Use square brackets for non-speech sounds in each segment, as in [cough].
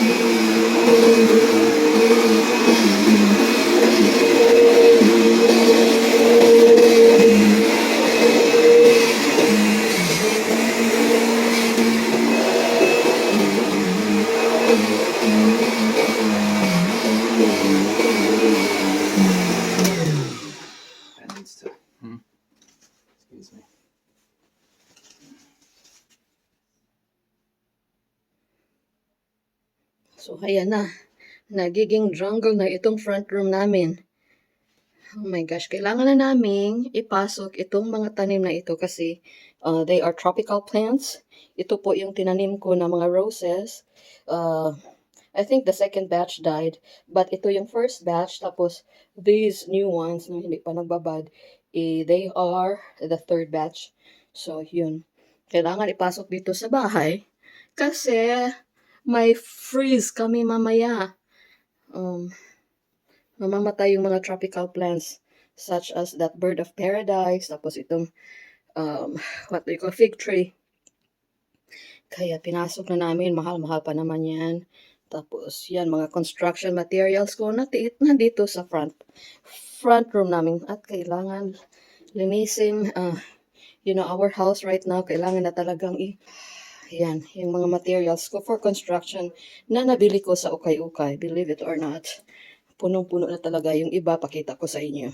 Thank mm -hmm. you. So, ayan na. Nagiging jungle na itong front room namin. Oh my gosh, kailangan na naming ipasok itong mga tanim na ito kasi uh, they are tropical plants. Ito po yung tinanim ko na mga roses. Uh, I think the second batch died, but ito yung first batch. Tapos these new ones na hindi pa nagbabad, eh, they are the third batch. So, yun. Kailangan ipasok dito sa bahay kasi may freeze kami mamaya. Um, mamamatay yung mga tropical plants such as that bird of paradise, tapos itong um, what do you call fig tree. Kaya pinasok na namin, mahal-mahal pa naman yan. Tapos yan, mga construction materials ko nati- nandito sa front front room namin at kailangan linisin uh, you know our house right now kailangan na talagang i yan, yung mga materials ko for construction na nabili ko sa ukay-ukay, believe it or not punong-puno na talaga yung iba, pakita ko sa inyo.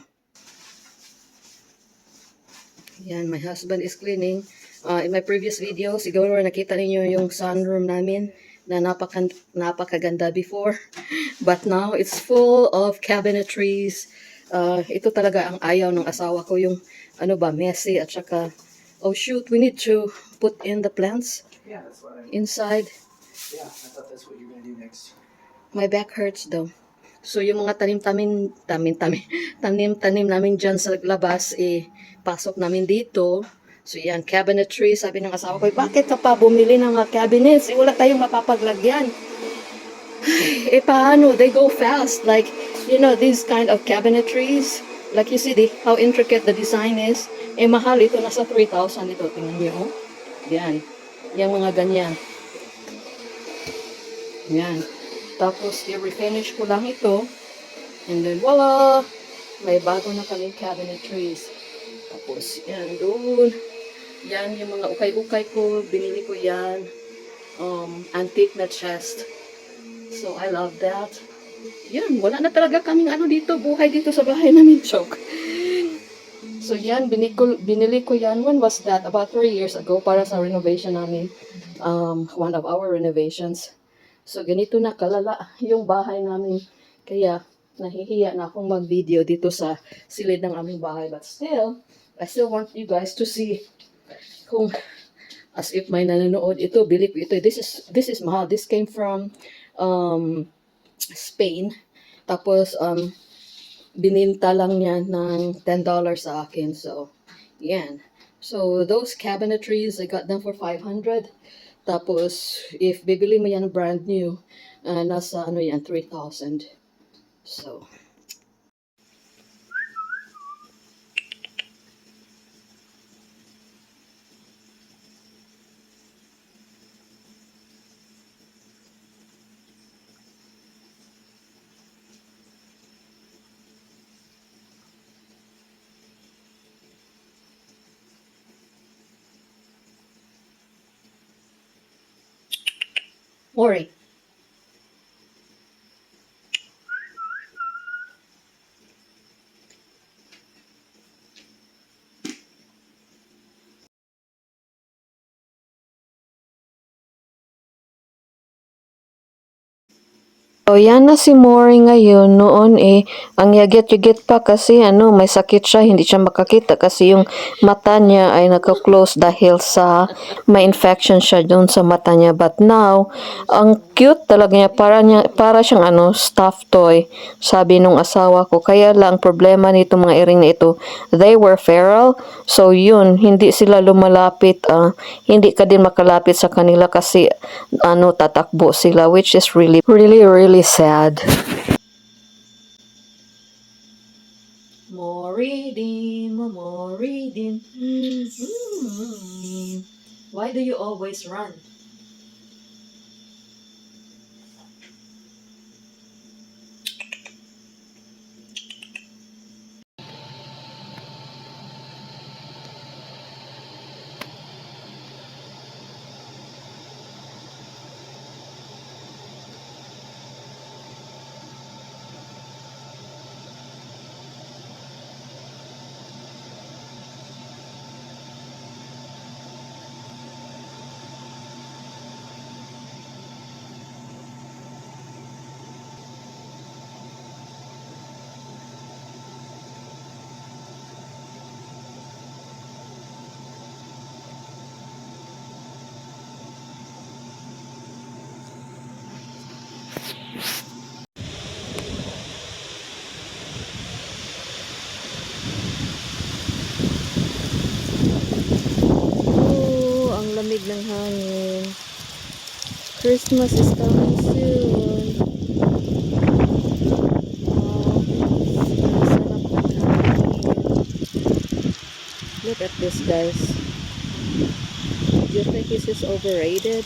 Yan, my husband is cleaning. Uh, in my previous video, siguro nakita ninyo yung sunroom namin na napaka, napakaganda before. [laughs] But now, it's full of cabinetries. Uh, ito talaga ang ayaw ng asawa ko, yung ano ba, messy at saka, oh shoot, we need to put in the plants Yeah, that's what I. inside. Yeah, I thought that's what you were gonna do next. My back hurts though. So yung mga tanim-tanim, tanim-tanim, [laughs] tanim-tanim namin dyan sa labas, eh, pasok namin dito. So yan, cabinetry, sabi ng asawa ko, bakit ka pa bumili ng mga cabinets? Eh, wala tayong mapapaglagyan. [sighs] eh, paano? They go fast. Like, you know, these kind of cabinetries, like you see the, how intricate the design is. Eh, mahal ito, nasa 3,000 ito. Tingnan niyo, oh. Yan. Yung mga ganyan. Yan. Tapos, i-refinish ko lang ito. And then, voila! May bago na kaming cabinetries. Tapos, yan, doon. Yan, yung mga ukay-ukay ko. Binili ko yan. Um, antique na chest. So, I love that. Yan, wala na talaga kaming ano dito, buhay dito sa bahay namin, [laughs] joke. So, yan, binili ko, binili ko yan. When was that? About three years ago para sa renovation namin. Um, one of our renovations. So, ganito na kalala yung bahay namin. Kaya, nahihiya na akong mag-video dito sa silid ng aming bahay. But still, I still want you guys to see kung as if may nanonood ito, bili ko ito. This is, this is mahal. This came from um, Spain. Tapos, um, bininta lang niya ng $10 sa akin. So, yan. So, those cabinetries, I got them for 500. Tapos, if bibili mo yan brand new, uh, nasa ano yan, 3,000. So, Lori, O yan na si Mori ngayon. Noon eh, ang yaget-yaget pa kasi ano, may sakit siya, hindi siya makakita kasi yung mata niya ay naka-close dahil sa may infection siya doon sa mata niya. But now, ang cute talaga niya, para, niya, para siyang ano, stuffed toy, sabi nung asawa ko. Kaya lang, problema nito mga iring na ito, they were feral, so yun, hindi sila lumalapit, ah, hindi ka din makalapit sa kanila kasi ano, tatakbo sila, which is really, really, really really sad. More reading, more reading. Mm -hmm. Why do you always run? Oh, ang lamig ng hangin. Christmas is coming soon. Look at this, guys. Do you think this is overrated?